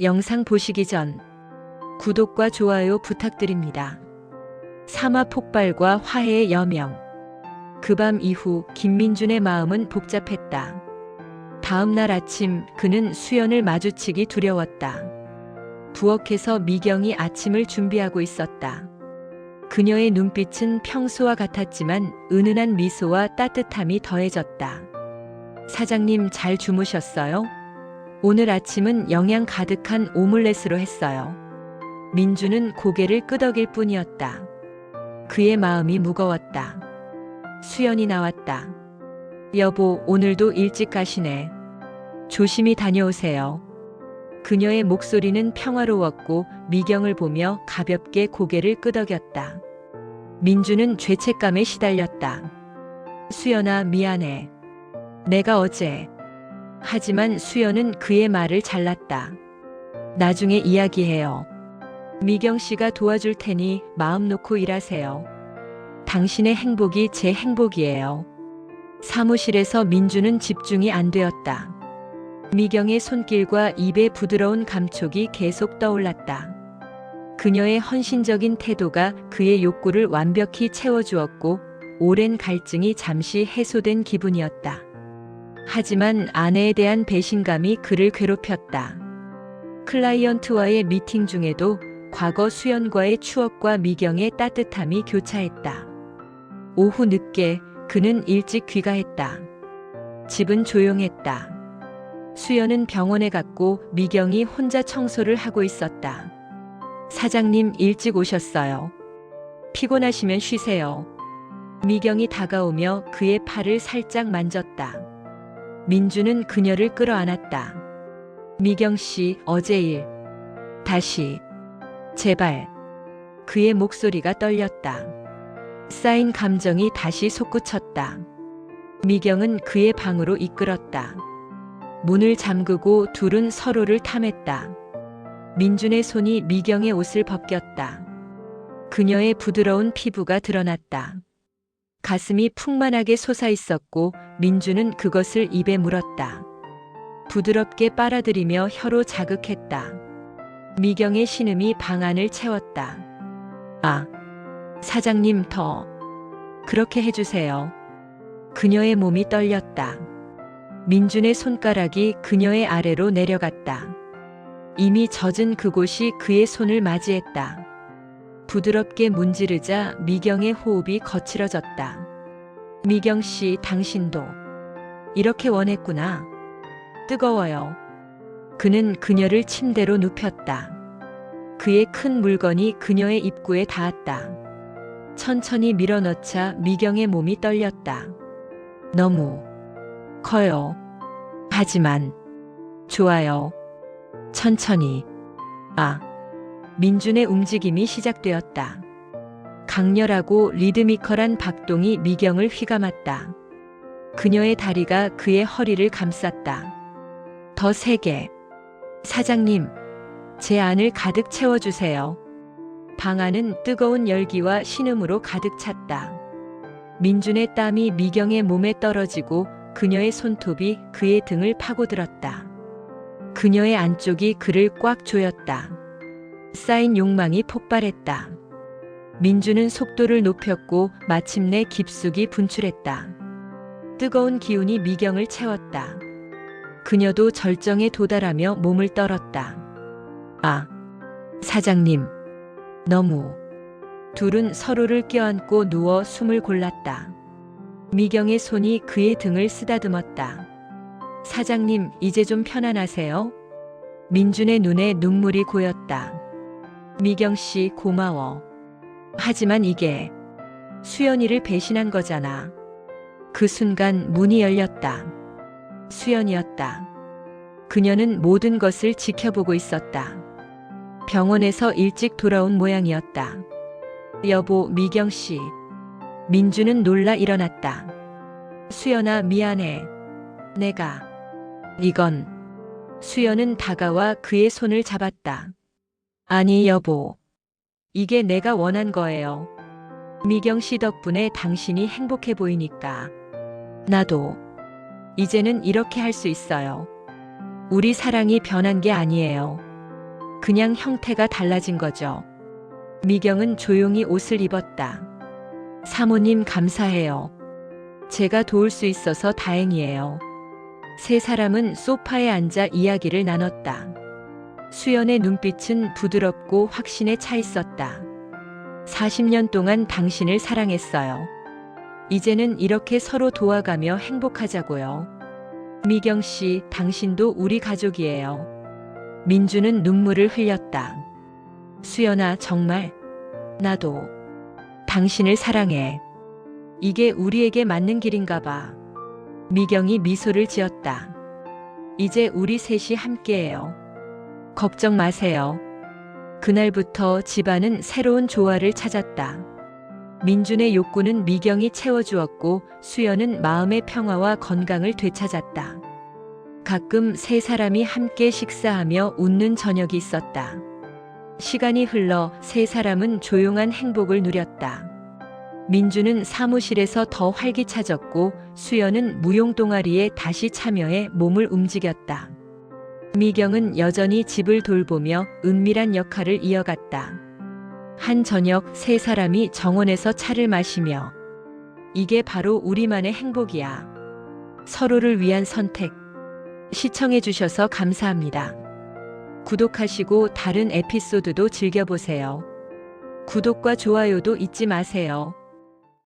영상 보시기 전 구독과 좋아요 부탁드립니다. 사마 폭발과 화해의 여명. 그 밤 이후 김민준의 마음은 복잡했다. 다음 날 아침 그는 수연을 마주치기 두려웠다. 부엌에서 미경이 아침을 준비하고 있었다. 그녀의 눈빛은 평소와 같았지만 은은한 미소와 따뜻함이 더해졌다. 사장님 잘 주무셨어요? 오늘 아침은 영양 가득한 오믈렛으로 했어요. 민주는 고개를 끄덕일 뿐이었다. 그의 마음이 무거웠다. 수연이 나왔다. 여보, 오늘도 일찍 가시네. 조심히 다녀오세요. 그녀의 목소리는 평화로웠고 미경을 보며 가볍게 고개를 끄덕였다. 민주는 죄책감에 시달렸다. 수연아, 미안해. 내가 어제. 하지만 수연은 그의 말을 잘랐다. 나중에 이야기해요. 미경 씨가 도와줄 테니 마음 놓고 일하세요. 당신의 행복이 제 행복이에요. 사무실에서 민주는 집중이 안 되었다. 미경의 손길과 입의 부드러운 감촉이 계속 떠올랐다. 그녀의 헌신적인 태도가 그의 욕구를 완벽히 채워주었고 오랜 갈증이 잠시 해소된 기분이었다. 하지만 아내에 대한 배신감이 그를 괴롭혔다. 클라이언트와의 미팅 중에도 과거 수연과의 추억과 미경의 따뜻함이 교차했다. 오후 늦게 그는 일찍 귀가했다. 집은 조용했다. 수연은 병원에 갔고 미경이 혼자 청소를 하고 있었다. 사장님 일찍 오셨어요. 피곤하시면 쉬세요. 미경이 다가오며 그의 팔을 살짝 만졌다. 민주는 그녀를 끌어안았다. 미경 씨, 어제 일. 다시. 제발. 그의 목소리가 떨렸다. 쌓인 감정이 다시 솟구쳤다. 미경은 그의 방으로 이끌었다. 문을 잠그고 둘은 서로를 탐했다. 민준의 손이 미경의 옷을 벗겼다. 그녀의 부드러운 피부가 드러났다. 가슴이 풍만하게 솟아 있었고 민주는 그것을 입에 물었다. 부드럽게 빨아들이며 혀로 자극했다. 미경의 신음이 방 안을 채웠다. 아, 사장님 더 그렇게 해주세요. 그녀의 몸이 떨렸다. 민준의 손가락이 그녀의 아래로 내려갔다. 이미 젖은 그곳이 그의 손을 맞이했다. 부드럽게 문지르자 미경의 호흡이 거칠어졌다. 미경 씨, 당신도 이렇게 원했구나. 뜨거워요. 그는 그녀를 침대로 눕혔다. 그의 큰 물건이 그녀의 입구에 닿았다. 천천히 밀어넣자 미경의 몸이 떨렸다. 너무 커요. 하지만 좋아요. 천천히. 아. 민준의 움직임이 시작되었다. 강렬하고 리드미컬한 박동이 미경을 휘감았다. 그녀의 다리가 그의 허리를 감쌌다. 더 세게. 사장님, 제 안을 가득 채워주세요. 방 안은 뜨거운 열기와 신음으로 가득 찼다. 민준의 땀이 미경의 몸에 떨어지고 그녀의 손톱이 그의 등을 파고들었다. 그녀의 안쪽이 그를 꽉 조였다. 쌓인 욕망이 폭발했다. 민주는 속도를 높였고 마침내 깊숙이 분출했다. 뜨거운 기운이 미경을 채웠다. 그녀도 절정에 도달하며 몸을 떨었다. 아, 사장님. 너무. 둘은 서로를 껴안고 누워 숨을 골랐다. 미경의 손이 그의 등을 쓰다듬었다. 사장님, 이제 좀 편안하세요? 민준의 눈에 눈물이 고였다. 미경 씨 고마워. 하지만 이게 수연이를 배신한 거잖아. 그 순간 문이 열렸다. 수연이었다. 그녀는 모든 것을 지켜보고 있었다. 병원에서 일찍 돌아온 모양이었다. 여보, 미경 씨. 민주는 놀라 일어났다. 수연아, 미안해. 내가. 이건. 수연은 다가와 그의 손을 잡았다. 아니, 여보. 이게 내가 원한 거예요. 미경 씨 덕분에 당신이 행복해 보이니까. 나도. 이제는 이렇게 할 수 있어요. 우리 사랑이 변한 게 아니에요. 그냥 형태가 달라진 거죠. 미경은 조용히 옷을 입었다. 사모님 감사해요. 제가 도울 수 있어서 다행이에요. 세 사람은 소파에 앉아 이야기를 나눴다. 수연의 눈빛은 부드럽고 확신에 차 있었다. 40년 동안 당신을 사랑했어요. 이제는 이렇게 서로 도와가며 행복하자고요. 미경 씨, 당신도 우리 가족이에요. 민주는 눈물을 흘렸다. 수연아, 정말, 나도, 당신을 사랑해. 이게 우리에게 맞는 길인가 봐. 미경이 미소를 지었다. 이제 우리 셋이 함께해요. 걱정 마세요. 그날부터 집안은 새로운 조화를 찾았다. 민준의 욕구는 미경이 채워주었고 수연은 마음의 평화와 건강을 되찾았다. 가끔 세 사람이 함께 식사하며 웃는 저녁이 있었다. 시간이 흘러 세 사람은 조용한 행복을 누렸다. 민주는 사무실에서 더 활기차졌고 수연은 무용 동아리에 다시 참여해 몸을 움직였다. 미경은 여전히 집을 돌보며 은밀한 역할을 이어갔다. 한 저녁 세 사람이 정원에서 차를 마시며 이게 바로 우리만의 행복이야. 서로를 위한 선택. 시청해 주셔서 감사합니다. 구독하시고 다른 에피소드도 즐겨보세요. 구독과 좋아요도 잊지 마세요.